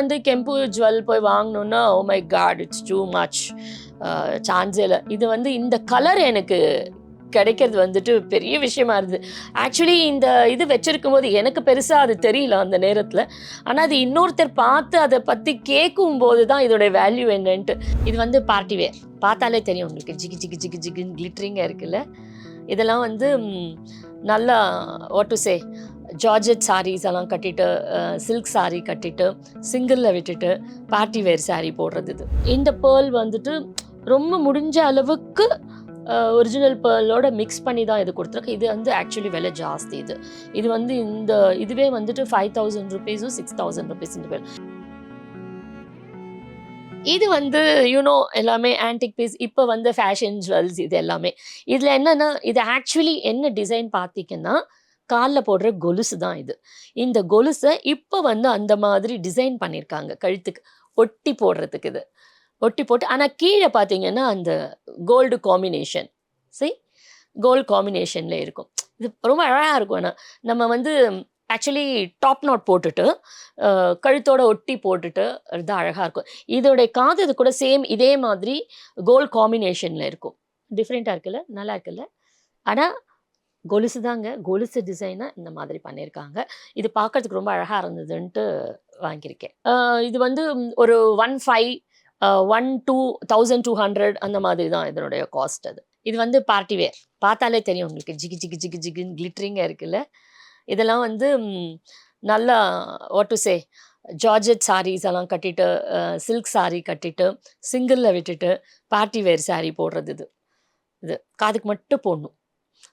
வந்து கெம்பு ஜுவல் போய் வாங்கணுன்னா ஓ my god it's too much சான்ஸே இல்லை. இது வந்து இந்த கலர் எனக்கு கிடைக்கிறது வந்துட்டு பெரிய விஷயமா இருந்தது. ஆக்சுவலி இந்த இது வச்சிருக்கும் போது எனக்கு பெருசாக அது தெரியல அந்த நேரத்தில். ஆனால் அது இன்னொருத்தர் பார்த்து அதை பற்றி கேட்கும் போது தான் இதோட வேல்யூ என்னன்ட்டு. இது வந்து பார்ட்டி வேர் பார்த்தாலே தெரியும் உங்களுக்கு. ஜிகி ஜிகி ஜிகி ஜிகின்னு கிளிட்ரிங்காக இருக்குல்ல. இதெல்லாம் வந்து நல்லா what to say georgette sarees எல்லாம் கட்டிட்டு சில்க் சாரீ கட்டிட்டு சிங்கிளில் விட்டுட்டு பார்ட்டி வேர் சாரீ போடுறது இது. இந்த பேர்ல் வந்துட்டு ரொம்ப முடிஞ்ச அளவுக்கு ஒரிஜினல் பேர்லோட மிக்ஸ் பண்ணி தான் இது கொடுத்துருக்கு. இது வந்து ஆக்சுவலி விலை ஜாஸ்தி இது. இது வந்து இந்த இதுவே வந்துட்டு ஃபைவ் தௌசண்ட் ருபீஸும் சிக்ஸ் தௌசண்ட் ருபீஸ் இந்த பேர் இது வந்து யூனோ எல்லாமே ஆன்டிக் பீஸ் இப்போ வந்து ஃபேஷன் ஜுவல்ஸ் இது எல்லாமே. இதில் என்னன்னா இது ஆக்சுவலி என்ன டிசைன் பார்த்தீங்கன்னா காலில் போடுற கொலுசு தான் இது. இந்த கொலுசை இப்போ வந்து அந்த மாதிரி டிசைன் பண்ணியிருக்காங்க கழுத்துக்கு ஒட்டி போடுறதுக்கு இது. ஒட்டி போட்டு ஆனால் கீழே பார்த்தீங்கன்னா அந்த கோல்டு காம்பினேஷன் சரி கோல்டு காம்பினேஷனில் இருக்கும். இது ரொம்ப அழகாக இருக்கும். ஆனால் நம்ம வந்து ஆக்சுவலி டாப் நாட் போட்டுட்டு கழுத்தோட ஒட்டி போட்டுட்டு இது அழகாக இருக்கும். இதோடைய காது இது கூட சேம் இதே மாதிரி கோல்ட் காம்பினேஷனில் இருக்கும். டிஃப்ரெண்ட்டாக இருக்குல்ல? நல்லா இருக்குல்ல? ஆனால் கொலுசு தாங்க. கொலுசு டிசைனை இந்த மாதிரி பண்ணியிருக்காங்க இது பார்க்கறதுக்கு ரொம்ப அழகாக இருந்ததுன்ட்டு வாங்கியிருக்கேன். இது வந்து ஒரு one five one two thousand two hundred அந்த மாதிரி தான் இதனுடைய காஸ்ட் அது. இது வந்து பார்ட்டி வேர். பார்த்தாலே தெரியும் உங்களுக்கு. ஜிகி ஜிகி ஜிகி ஜிகின்னு கிளிட்ரிங்காக இருக்குல்ல. இதெல்லாம் வந்து நல்லா what to say georgette sarees எல்லாம் கட்டிட்டு சில்க் சாரீ கட்டிட்டு சிங்கிளில் விட்டுட்டு பார்ட்டி வேர் சாரீ போடுறது இது. இது. காதுக்கு மட்டும் போடணும்.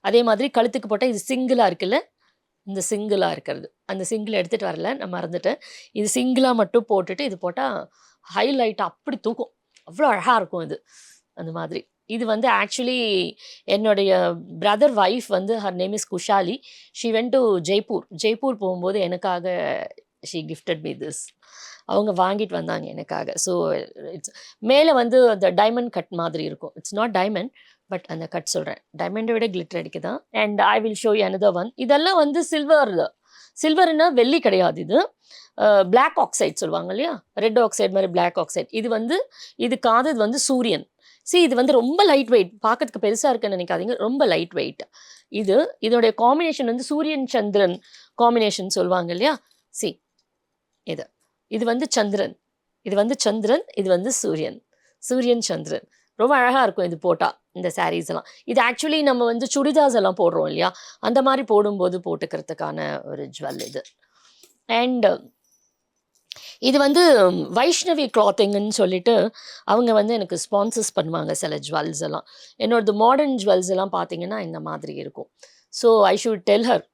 அதே மாதிரி கழுத்துக்கு போட்டால் இது சிங்கிளாக இருக்குல்ல? இந்த சிங்கிளாக இருக்கிறது. அந்த சிங்கிள் எடுத்துகிட்டு வரல நான் மறந்துட்டேன். இது சிங்கிளாக மட்டும் போட்டுட்டு இது போட்டால் ஹைலைட் அப்படி தூக்கும். அவ்வளோ அழகாக இருக்கும் இது. அந்த மாதிரி. இது வந்து ஆக்சுவலி என்னுடைய பிரதர் ஒய்ஃப் வந்து her name is Kushali. She went to Jaipur Jaipur போகும்போது எனக்காக ஷீ கிஃப்டட் மீ திஸ் அவங்க வாங்கிட்டு வந்தாங்க எனக்காக. ஸோ இட்ஸ் மேலே வந்து அந்த டைமண்ட் கட் மாதிரி இருக்கும். இட்ஸ் நாட் டைமண்ட் பட் அந்த கட் சொல்கிறேன் டைமண்டை விட glitter அடிக்குதான் and I will show you another one இதெல்லாம் வந்து சில்வரில் சில்வர்னா வெள்ளி கிடையாது இது. பிளாக் ஆக்சைட் சொல்லுவாங்க இல்லையா? ரெட் ஆக்சைடு மாதிரி பிளாக் ஆக்சைடு இது வந்து இது காதது வந்து சூரியன். சி இது வந்து ரொம்ப லைட் வெயிட் பார்க்கறதுக்கு பெருசாக இருக்குன்னு நினைக்காதீங்க. ரொம்ப லைட் வெயிட் இது இதோடைய காம்பினேஷன் வந்து சூரியன் சந்திரன் காம்பினேஷன் சொல்லுவாங்க இல்லையா? சி இது. இது வந்து சந்திரன். இது வந்து சந்திரன் இது வந்து சூரியன். சூரியன் சந்திரன். ரொம்ப அழகாக இருக்கும் இது போட்டால் இந்த சாரீஸ் எல்லாம். இது ஆக்சுவலி நம்ம வந்து சுடிதாஸ் எல்லாம் போடுறோம் இல்லையா? அந்த மாதிரி போடும்போது போட்டுக்கிறதுக்கான ஒரு ஜுவல் இது. அண்ட் இது வந்து வைஷ்ணவி கிளாத்திங்குன்னு சொல்லிட்டு அவங்க வந்து எனக்கு ஸ்பான்சர்ஸ் பண்ணுவாங்க சில ஜுவல்ஸ் எல்லாம். என்னோடது மாடர்ன் ஜுவல்ஸ் எல்லாம் பார்த்தீங்கன்னா இந்த மாதிரி இருக்கும். So I should tell her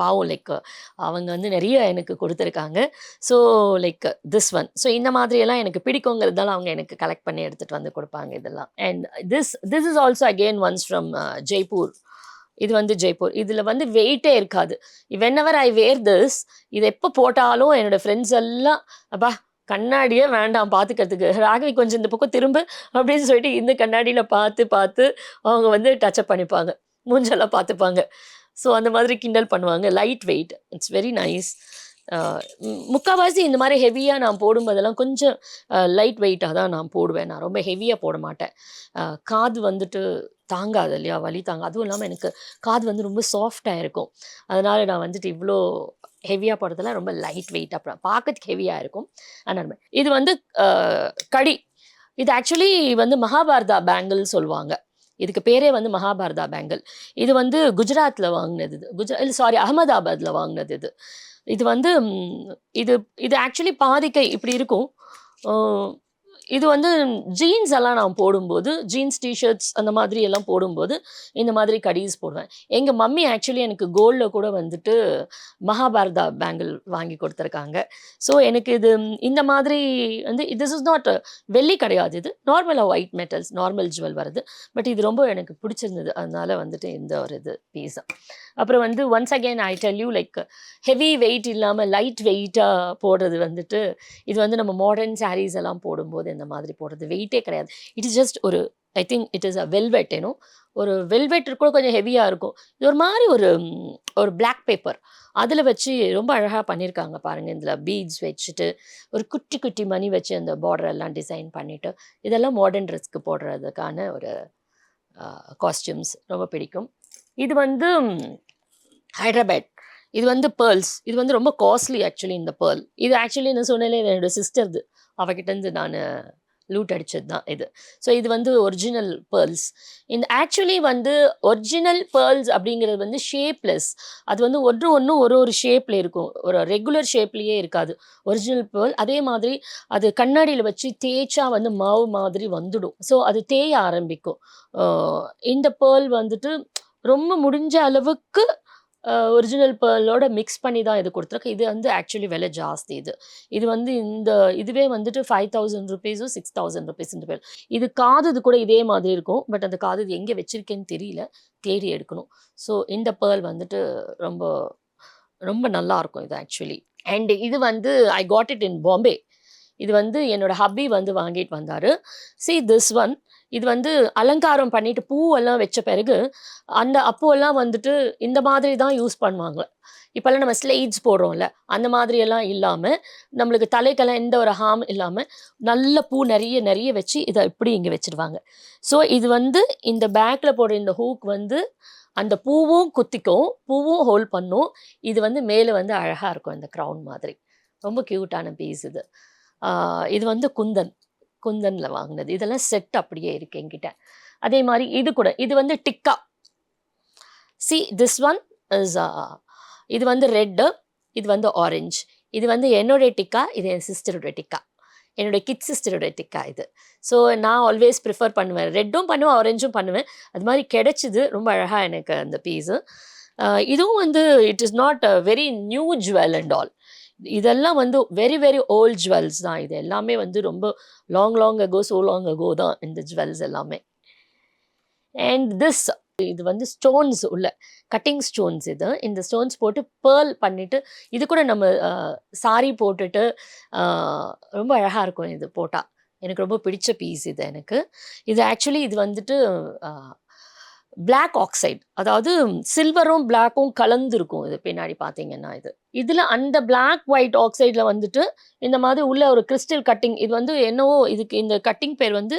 பாவம் லைக் அவங்க வந்து நிறைய எனக்கு கொடுத்துருக்காங்க. So like this one so இந்த மாதிரியெல்லாம் எனக்கு பிடிக்குங்கிறதால அவங்க எனக்கு கலெக்ட் பண்ணி எடுத்துகிட்டு வந்து கொடுப்பாங்க இதெல்லாம். And this this is also again once from Jaipur இது வந்து ஜெய்ப்பூர் இதில் வந்து வெயிட்டே இருக்காது. When ever I where this இது எப்போ போட்டாலும் என்னோடய ஃப்ரெண்ட்ஸ் எல்லாம் அப்பா கண்ணாடியே வேண்டாம் பார்த்துக்கிறதுக்கு ராகவி கொஞ்சம் இந்த பக்கம் திரும்ப அப்படின்னு சொல்லிட்டு இந்த கண்ணாடியில் பார்த்து பார்த்து அவங்க வந்து டச்சப் பண்ணிப்பாங்க. மூஞ்செல்லாம் பார்த்துப்பாங்க. ஸோ அந்த மாதிரி கிண்டல் பண்ணுவாங்க. Light weight it's very nice முக்கால்வாசி இந்த மாதிரி ஹெவியாக நான் போடும்போதெல்லாம் கொஞ்சம் லைட் வெயிட்டாக தான் நான் போடுவேன். நான் ரொம்ப ஹெவியாக போட மாட்டேன். காது வந்துட்டு தாங்காது இல்லையா? வலி தாங்க அதுவும் இல்லாமல் எனக்கு காது வந்து ரொம்ப சாஃப்டாக இருக்கும். அதனால் நான் வந்துட்டு இவ்வளோ ஹெவியாக போடுறதெல்லாம் ரொம்ப லைட் வெயிட் அப்புறம் பார்க்கறதுக்கு ஹெவியாக இருக்கும். ஆனால் இது வந்து கடி. இது ஆக்சுவலி வந்து மகாபாரதா பேங்கிள் சொல்லுவாங்க. இதுக்கு பேரே வந்து மகாபாரதா பேங்கிள் இது வந்து குஜராத்தில் வாங்கினது இது. குஜரா இல்லை சாரி அகமதாபாத்தில் வாங்கினது இது. இது வந்து இது இது ஆக்சுவலி பாதிக்கை இப்படி இருக்கும். இது வந்து ஜீன்ஸ் எல்லாம் நான் போடும்போது ஜீன்ஸ் டிஷர்ட்ஸ் அந்த மாதிரி எல்லாம் போடும்போது இந்த மாதிரி கடீஸ் போடுவேன். எங்கள் மம்மி ஆக்சுவலி எனக்கு கோல்டில் கூட வந்துட்டு மகாபாரதா பேங்கிள் வாங்கி கொடுத்துருக்காங்க. ஸோ எனக்கு இது இந்த மாதிரி வந்து திஸ் இஸ் நாட் வெள்ளி கிடையாது இது. நார்மலாக ஒயிட் மெட்டல்ஸ் நார்மல் ஜுவல் வருது. பட் இது ரொம்ப எனக்கு பிடிச்சிருந்தது. அதனால் வந்துட்டு இந்த ஒரு இது பீஸா அப்புறம் வந்து once again I tell you like heavy weight இல்லாமல் லைட் வெயிட்டாக போடுறது வந்துட்டு இது வந்து நம்ம மாடர்ன் சாரீஸ் எல்லாம் போடும்போது இந்த மாதிரி போடுறது. வெயிட்டே கிடையாது. இட் இஸ் ஜஸ்ட் ஒரு I think it is a velvet ஏனோ ஒரு வெல்வெட் கூட கொஞ்சம் ஹெவியாக இருக்கும். இது ஒரு மாதிரி ஒரு ஒரு பிளாக் பேப்பர் அதில் வச்சு ரொம்ப அழகாக பண்ணியிருக்காங்க பாருங்கள் இதில் பீட்ஸ் வச்சுட்டு ஒரு குட்டி குட்டி மணி வச்சு அந்த பார்டர் எல்லாம் டிசைன் பண்ணிவிட்டு இதெல்லாம் மாடர்ன் ட்ரெஸ்க்கு போடுறதுக்கான ஒரு காஸ்டியூம்ஸ் ரொம்ப பிடிக்கும். இது வந்து ம், ஹைதராபாத். இது வந்து பேர்ல்ஸ் இது வந்து ரொம்ப காஸ்ட்லி ஆக்சுவலி இந்த பேர்ல் இது ஆக்சுவலி என்ன சொன்னாலே என்னோட சிஸ்டர்து அவகிட்டேருந்து நான் லூட் அடித்தது தான் இது. ஸோ இது வந்து ஒரிஜினல் பேர்ல்ஸ் இந்த ஆக்சுவலி வந்து ஒரிஜினல் பேர்ல்ஸ் அப்படிங்கிறது வந்து ஷேப்லெஸ் அது வந்து ஒன்று ஒன்றும் ஒரு ஒரு ஷேப்பில் இருக்கும். ஒரு ரெகுலர் ஷேப்லேயே இருக்காது. ஒரிஜினல் பேர்ல் அதே மாதிரி அது கண்ணாடியில் வச்சு தேய்ச்சா வந்து மாவு மாதிரி வந்துடும். ஸோ அது தேய ஆரம்பிக்கும். இந்த பேர்ல் வந்துட்டு ரொம்ப முடிஞ்ச அளவுக்கு ஒரிஜினல் பேர்லோட மிக்ஸ் பண்ணி தான் இது கொடுத்துருக்கு. இது வந்து ஆக்சுவலி விலை ஜாஸ்தி இது. இது வந்து இந்த இதுவே வந்துட்டு ஃபைவ் தௌசண்ட் ருபீஸும் சிக்ஸ் தௌசண்ட் ருபீஸ் இந்த பேர் இது காது கூட இதே மாதிரி இருக்கும். பட் அந்த காது இது எங்கே வச்சுருக்கேன்னு தெரியல. தேடி எடுக்கணும். ஸோ இந்த பேர்ல் வந்துட்டு ரொம்ப ரொம்ப நல்லா இருக்கும் இது ஆக்சுவலி அண்ட் இது வந்து I got it in Bombay இது வந்து என்னோட ஹப்பி வந்து வாங்கிட்டு வந்தார். சி திஸ் ஒன் இது வந்து அலங்காரம் பண்ணிட்டு பூவெல்லாம் வச்ச பிறகு அந்த அப்போல்லாம் வந்துட்டு இந்த மாதிரி தான் யூஸ் பண்ணுவாங்க. இப்போல்லாம் நம்ம ஸ்லைட்ஸ் போடுறோம்ல அந்த மாதிரியெல்லாம் இல்லாமல் நம்மளுக்கு தலைக்கெல்லாம் எந்த ஒரு ஹார்ம் இல்லாமல் நல்ல பூ நிறைய நிறைய வச்சு இதை இப்படி இங்கே வச்சிருவாங்க. ஸோ இது வந்து இந்த பேக்கில் போடுற இந்த ஹூக் வந்து அந்த பூவும் குத்திக்கும் பூவும் ஹோல்ட் பண்ணும். இது வந்து மேலே வந்து அழகாக இருக்கும் இந்த க்ரௌன் மாதிரி. ரொம்ப க்யூட்டான பீஸ் இது. இது வந்து குந்தன். குந்தனில் வாங்கினது. இதெல்லாம் செட் அப்படியே இருக்கு என்கிட்ட. அதே மாதிரி இது கூட இது வந்து tikka. See this one is இது வந்து ரெட்டு இது வந்து ஆரஞ்சு இது வந்து என்னுடைய டிக்கா இது என் சிஸ்டருடைய டிக்கா. என்னுடைய கிட் சிஸ்டருடைய டிக்கா இது. ஸோ நான் ஆல்வேஸ் ப்ரிஃபர் பண்ணுவேன். ரெட்டும் பண்ணுவேன் ஆரஞ்சும் பண்ணுவேன். அது மாதிரி கிடைச்சிது. ரொம்ப அழகாக எனக்கு அந்த பீஸு uh, இதுவும் வந்து it is not a very new jewel and all இதெல்லாம் வந்து வெரி வெரி ஓல்ட் ஜுவல்ஸ் தான். இது எல்லாமே வந்து ரொம்ப long long ago so long ago தான் இந்த ஜுவல்ஸ் எல்லாமே. அண்ட் திஸ் இது வந்து ஸ்டோன்ஸ் உள்ள கட்டிங் ஸ்டோன்ஸ் இது. இந்த ஸ்டோன்ஸ் போட்டு பேர்ல் பண்ணிவிட்டு இது கூட நம்ம சாரி போட்டுட்டு ரொம்ப அழகாக இருக்கும் இது போட்டால் எனக்கு ரொம்ப பிடிச்ச பீஸ் இது எனக்கு. இது ஆக்சுவலி இது வந்துட்டு பிளாக் ஆக்சைடு அதாவது சில்வரும் பிளாக்கும் கலந்துருக்கும் இது பின்னாடி பார்த்தீங்கன்னா இது. இதில் அந்த பிளாக் ஒயிட் ஆக்சைடில் வந்துட்டு இந்த மாதிரி உள்ள ஒரு கிறிஸ்டல் கட்டிங் இது வந்து என்னவோ இதுக்கு இந்த கட்டிங் பேர் வந்து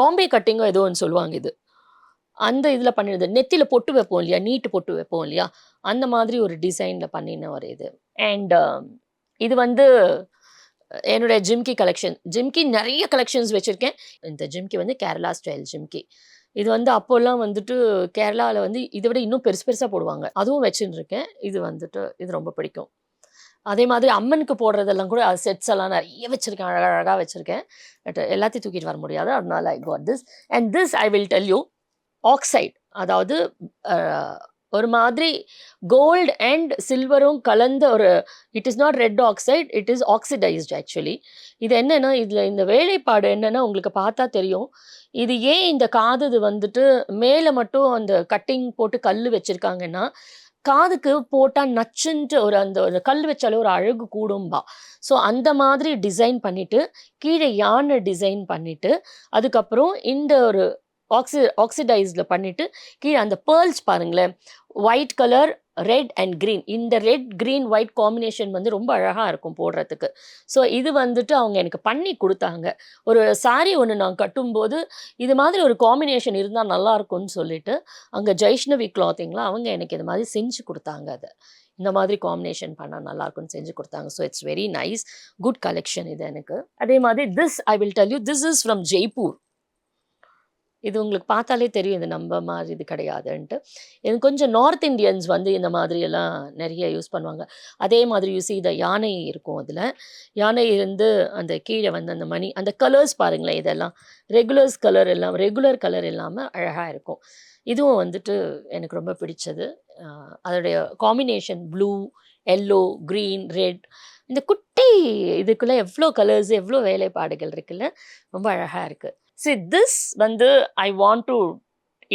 பாம்பே கட்டிங்கோ ஏதோ ஒன்று சொல்லுவாங்க இது. அந்த இதில் பண்ணிடுது நெத்தியில் பொட்டு வைப்போம் இல்லையா? நீட்டு பொட்டு வைப்போம் இல்லையா? அந்த மாதிரி ஒரு டிசைனில் பண்ணின ஒரு இது. அண்ட் இது வந்து என்னுடைய ஜிம்கி கலெக்ஷன் ஜிம்கி நிறைய கலெக்ஷன்ஸ் வச்சுருக்கேன். இந்த ஜிம்கி வந்து கேரளா ஸ்டைல் ஜிம்கி இது வந்து அப்போல்லாம் வந்துட்டு கேரளாவில் வந்து இதை விட இன்னும் பெருசு பெருசாக போடுவாங்க. அதுவும் வச்சுன்னு இருக்கேன் இது வந்துட்டு இது ரொம்ப பிடிக்கும். அதே மாதிரி அம்மனுக்கு போடுறதெல்லாம் கூட அது செட்ஸ் எல்லாம் நிறைய வச்சுருக்கேன். அழகழகாக வச்சுருக்கேன். பட் எல்லாத்தையும் தூக்கிட்டு வர முடியாது. அதனால் I got this and this I will tell you oxide அதாவது ஒரு மாதிரி கோல்டு அண்ட் சில்வரும் கலந்த ஒரு it is not red oxide it is oxidised actually இது என்னென்னா இதில் இந்த வேலைப்பாடு என்னென்னா உங்களுக்கு பார்த்தா தெரியும். இது ஏன் இந்த காது இது வந்துட்டு மேலே மட்டும் அந்த கட்டிங் போட்டு கல் வச்சுருக்காங்கன்னா காதுக்கு போட்டால் நச்சுன்ட்டு ஒரு அந்த ஒரு கல் வச்சாலே ஒரு அழகு கூடும்பா. ஸோ அந்த மாதிரி டிசைன் பண்ணிவிட்டு கீழே யானை டிசைன் பண்ணிவிட்டு அதுக்கப்புறம் இந்த ஒரு ஆக்சி ஆக்சிடைஸில் பண்ணிவிட்டு கீழே அந்த பேர்ல்ஸ் பாருங்களேன். White colour red and green இந்த ரெட் க்ரீன் ஒயிட் காம்பினேஷன் வந்து ரொம்ப அழகாக இருக்கும் போடுறதுக்கு. ஸோ இது வந்துட்டு அவங்க எனக்கு பண்ணி கொடுத்தாங்க. ஒரு சாரீ ஒன்று நான் கட்டும்போது இது மாதிரி ஒரு காம்பினேஷன் இருந்தால் நல்லாயிருக்கும்னு சொல்லிட்டு அங்கே ஜெய்ஷ்ணவி கிளாத்திங்கில் அவங்க எனக்கு இது மாதிரி செஞ்சு கொடுத்தாங்க அதை. இந்த மாதிரி காம்பினேஷன் பண்ணால் நல்லா இருக்கும்னு செஞ்சு கொடுத்தாங்க. So it's very nice good collection இது எனக்கு. அதே மாதிரி this I will tell you this is from Jaipur இது உங்களுக்கு பார்த்தாலே தெரியும் இது நம்ம மாதிரி இது கிடையாதுன்ட்டு. எனக்கு கொஞ்சம் நார்த் இந்தியன்ஸ் வந்து இந்த மாதிரியெல்லாம் நிறைய யூஸ் பண்ணுவாங்க. அதே மாதிரி யூஸ் இதை யானை இருக்கும் அதில். யானை இருந்து அந்த கீழே வந்து அந்த மணி அந்த கலர்ஸ் பாருங்களேன் இதெல்லாம். ரெகுலர்ஸ் கலர் எல்லாம் ரெகுலர் கலர் இல்லாமல் அழகாக இருக்கும். இதுவும் வந்துட்டு எனக்கு ரொம்ப பிடிச்சது. அதோடைய combination blue yellow green red இந்த குட்டி இதுக்குள்ளே எவ்வளோ கலர்ஸ் எவ்வளோ வேலைப்பாடுகள் இருக்குல்ல ரொம்ப அழகாக இருக்குது சி திஸ் வந்து ஐ வாண்ட் டு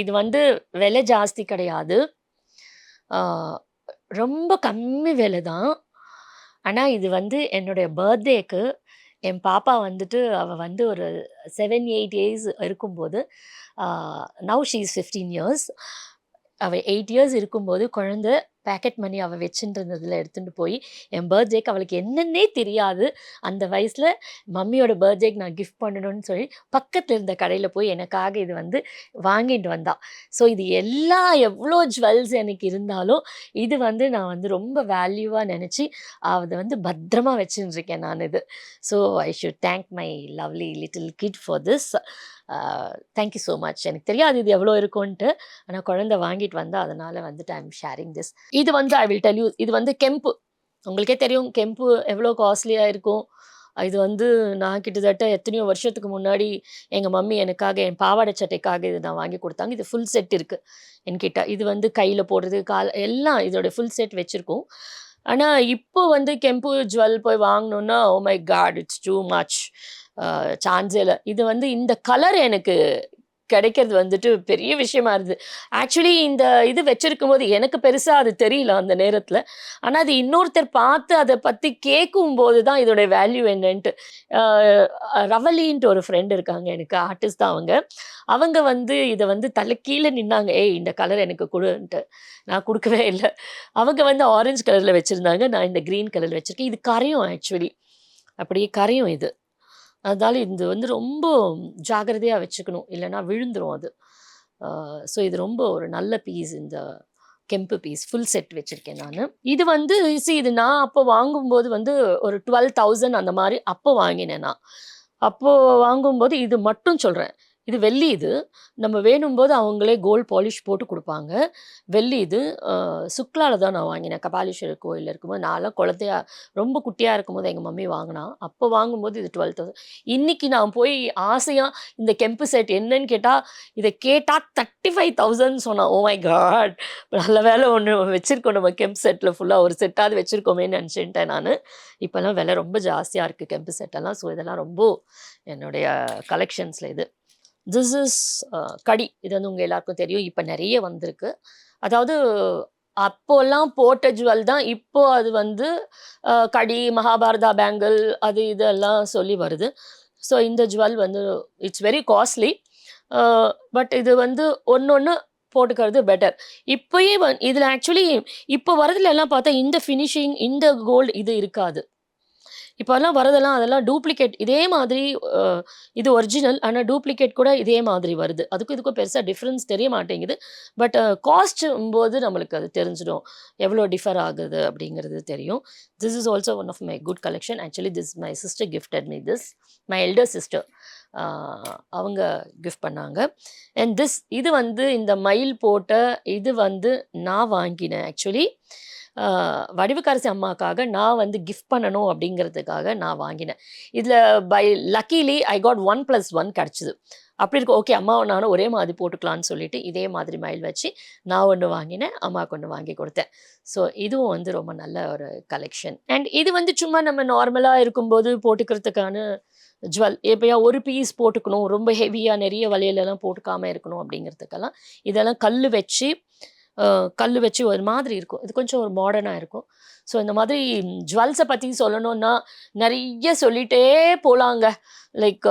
இது வந்து விலை ஜாஸ்தி கிடையாது ரொம்ப கம்மி விலை தான் ஆனால் இது வந்து என்னுடைய பர்த்டேக்கு என் பாப்பா வந்துட்டு அவள் வந்து ஒரு 7, 8 இயர்ஸ் இருக்கும்போது, நவ் ஷீ இஸ் 15 இயர்ஸ். அவள் எயிட் இயர்ஸ் இருக்கும்போது குழந்தை பேக்கெட் மணி அவள் வச்சுட்டு எடுத்துகிட்டு போய், என் பர்த்டேக்கு அவளுக்கு என்னன்னே தெரியாது. அந்த வயசில் மம்மியோட பர்த்டேக்கு நான் கிஃப்ட் பண்ணணும்னு சொல்லி, பக்கத்தில் இருந்த கடையில் போய் எனக்காக இது வந்து வாங்கிட்டு வந்தா. ஸோ இது எல்லா எவ்வளோ ஜுவல்ஸ் எனக்கு இருந்தாலும், இது வந்து நான் வந்து ரொம்ப வேல்யூவாக நினச்சி அதை வந்து பத்திரமா வச்சுட்டுருக்கேன் நான் இது. So I should thank my lovely little kid for this. Thank you thank you so much. எனக்கு தெரியாது இது எவ்வளோ இருக்கும்ன்ட்டு ஆனால் குழந்தை வாங்கிட்டு வந்தால் அதனால் வந்துட்டு ஐ ஷேரிங் திஸ். இது வந்து ஐ வில் டெல் யூ இது வந்து கெம்பு. உங்களுக்கே தெரியும் கெம்பு எவ்வளோ காஸ்ட்லியாக இருக்கும். இது வந்து நான் கிட்டத்தட்ட எத்தனையோ வருஷத்துக்கு முன்னாடி எங்கள் மம்மி எனக்காக என் பாவாடை சட்டைக்காக இது நான் வாங்கி கொடுத்தாங்க இது ஃபுல் செட் இருக்குது என்கிட்ட. இது வந்து கையில் போடுறது, கால் எல்லாம் இதோட ஃபுல் செட் வச்சுருக்கோம் ஆனால் இப்போ வந்து கெம்பு ஜுவல் போய் வாங்கினோன்னா ஓ my god! It's too much. ஆ சான்ஸே இது வந்து இந்த கலர் எனக்கு கிடைக்கிறது வந்துட்டு பெரிய விஷயமா இருந்தது. ஆக்சுவலி இந்த இது வச்சிருக்கும்போது எனக்கு பெருசாக அது தெரியல அந்த நேரத்தில் ஆனால் அது இன்னொருத்தர் பார்த்து அதை பற்றி கேட்கும் போது தான் இதோட வேல்யூ என்னன்ட்டு. ரவலின்ட்டு ஒரு ஃப்ரெண்ட் இருக்காங்க எனக்கு. ஆர்டிஸ்ட் தான் அவங்க. அவங்க வந்து இதை வந்து தலைகீழ நின்னாங்க. "ஏய் இந்த கலர் எனக்கு கொடுன்ட்டு நான் கொடுக்கவே இல்லை அவங்க வந்து ஆரஞ்சு கலரில் வச்சுருந்தாங்க நான் இந்த க்ரீன் கலரில் வச்சுருக்கேன் இது கரையும் ஆக்சுவலி. அப்படியே கரையும் இது. அதனால் இது வந்து ரொம்ப ஜாகிரதையாக வச்சுக்கணும். இல்லைனா விழுந்துரும் அது. ஸோ இது ரொம்ப ஒரு நல்ல பீஸ் இந்த கெம்பு பீஸ். ஃபுல் செட் வச்சுருக்கேன் நான் இது வந்து சி இது நான் அப்போ வாங்கும்போது வந்து ஒரு 12,000 அந்த மாதிரி அப்போ வாங்கினேன் நான். அப்போது வாங்கும்போது இது மட்டும் சொல்கிறேன் இது வெள்ளி இது. நம்ம வேணும்போது அவங்களே கோல்ட் பாலிஷ் போட்டு கொடுப்பாங்க வெள்ளி இது. சுக்லாவில் தான் நான் வாங்கினேன். கபாலீஸ்வரர் கோயில்ல இருக்கும்போது, நான்லாம் குழந்தையா ரொம்ப குட்டியாக இருக்கும்போது எங்கள் மம்மி வாங்கினான் அப்போ வாங்கும்போது இது டுவெல்த்து இன்றைக்கி நான் போய் ஆசையாக இந்த கெம்பு செட் என்னன்னு கேட்டா, இத கேட்டா 35,000 சொன்னா. Oh my god! நல்ல வேலை ஒன்று வச்சுருக்கோம் நம்ம கெம்ப் செட்டில் ஃபுல்லாக ஒரு செட்டாவது வச்சுருக்கோமேன்னு நினச்சிட்டேன் நான் இப்போல்லாம் விலை ரொம்ப ஜாஸ்தியாக இருக்குது கெம்பு செட்டெல்லாம். ஸோ இதெல்லாம் ரொம்ப என்னுடைய கலெக்ஷன்ஸில் இது. திஸ் இஸ் uh, கடி. இது வந்து உங்கள் எல்லாருக்கும் தெரியும். இப்போ நிறைய வந்திருக்கு. அதாவது அப்போல்லாம் போட்ட ஜுவல் தான் இப்போ அது வந்து கடி, மகாபாரதா பேங்கிள் அது இதெல்லாம் சொல்லி வருது. ஸோ இந்த ஜுவல் வந்து இட்ஸ் வெரி காஸ்ட்லி. பட் இது வந்து ஒன்று போட்டுக்கிறது பெட்டர். இப்போயே வ இதில் ஆக்சுவலி இப்போ வரதுலலாம் பார்த்தா இந்த ஃபினிஷிங், இந்த கோல்ட் இது இருக்காது. இப்போல்லாம் வரதெல்லாம் அதெல்லாம் டூப்ளிகேட். இதே மாதிரி இது ஒரிஜினல். ஆனால் டூப்ளிகேட் கூட இதே மாதிரி வருது. அதுக்கும் இதுக்கும் பெருசாக டிஃப்ரென்ஸ் தெரிய மாட்டேங்குது. பட் காஸ்ட்டும்போது நம்மளுக்கு அது தெரிஞ்சிடும். எவ்வளோ டிஃபர் ஆகுது அப்படிங்கிறது தெரியும். This is also one of my good collection. Actually this my sister gifted me this. My elder sister. அவங்க கிஃப்ட் பண்ணாங்க. அண்ட் திஸ் இது வந்து இந்த மயில் போட்ட இது வந்து நான் வாங்கினேன் ஆக்சுவலி. வடிவுக்கரசி அம்மாக்காக நான் வந்து கிஃப்ட் பண்ணணும் அப்படிங்கிறதுக்காக நான் வாங்கினேன். இதில் by luckily I got one plus one கிடச்சிது அப்படி இருக்கு. ஓகே அம்மாவும் நானும் ஒரே மாதிரி போட்டுக்கலாம்னு சொல்லிட்டு, இதே மாதிரி மயில் வச்சு நான் ஒன்று வாங்கினேன். அம்மாவுக்கு ஒன்று வாங்கி கொடுத்தேன் ஸோ இதுவும் வந்து ரொம்ப நல்ல ஒரு கலெக்ஷன். அண்ட் இது வந்து சும்மா நம்ம நார்மலாக இருக்கும்போது போட்டுக்கிறதுக்கான ஜுவல். எப்பயா ஒரு பீஸ் போட்டுக்கணும். ரொம்ப ஹெவியாக நிறைய வலையிலலாம் போட்டுக்காமல் இருக்கணும் அப்படிங்கிறதுக்கெல்லாம், இதெல்லாம் கல் வச்சு கல் வச்சு ஒரு மாதிரி இருக்கும். இது கொஞ்சம் ஒரு மாடர்னாக இருக்கும். ஸோ இந்த மாதிரி ஜுவல்ஸை பற்றி சொல்லணும்னா, நிறைய சொல்லிகிட்டே போகலாங்க like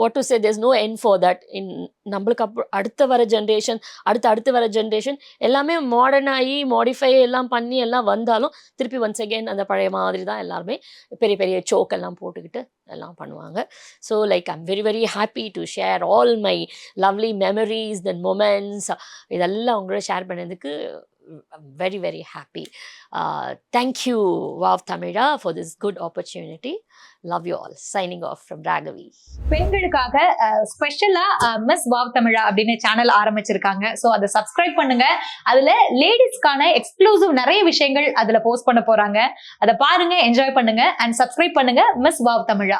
what to say there's no end for that. இன் நம்மளுக்கு அப் அடுத்த வர ஜென்ரேஷன் அடுத்து அடுத்து வர ஜென்ரேஷன் எல்லாமே மாடர்ன் மாடிஃபை எல்லாம் பண்ணி எல்லாம் வந்தாலும், திருப்பி ஒன்ஸ் அகெயின் அந்த பழைய மாதிரி தான் எல்லாருமே பெரிய பெரிய சோக்கெல்லாம் போட்டுக்கிட்டு எல்லாம் பண்ணுவாங்க. So like I'm very very happy to share all my lovely memories then moments இதெல்லாம் அவங்களோட ஷேர் பண்ணதுக்கு very, very very Uh, thank thank you wow Tamizha for this good opportunity. Love you all. Signing off from Raghavi. பெண்களுக்காக ஸ்பெஷலா miss wow தமிழா அப்படின்னு channel ஆரம்பிச்சிருக்காங்க. So அதை subscribe பண்ணுங்க. அதுல லேடீஸ்க்கான எக்ஸ்க்ளூசிவ் நிறைய விஷயங்கள் அதுல போஸ்ட் பண்ண போறாங்க. அதை பாருங்க, என்ஜாய் பண்ணுங்க அண்ட் சப்ஸ்கிரைப் பண்ணுங்க மிஸ் வாவ் தமிழா.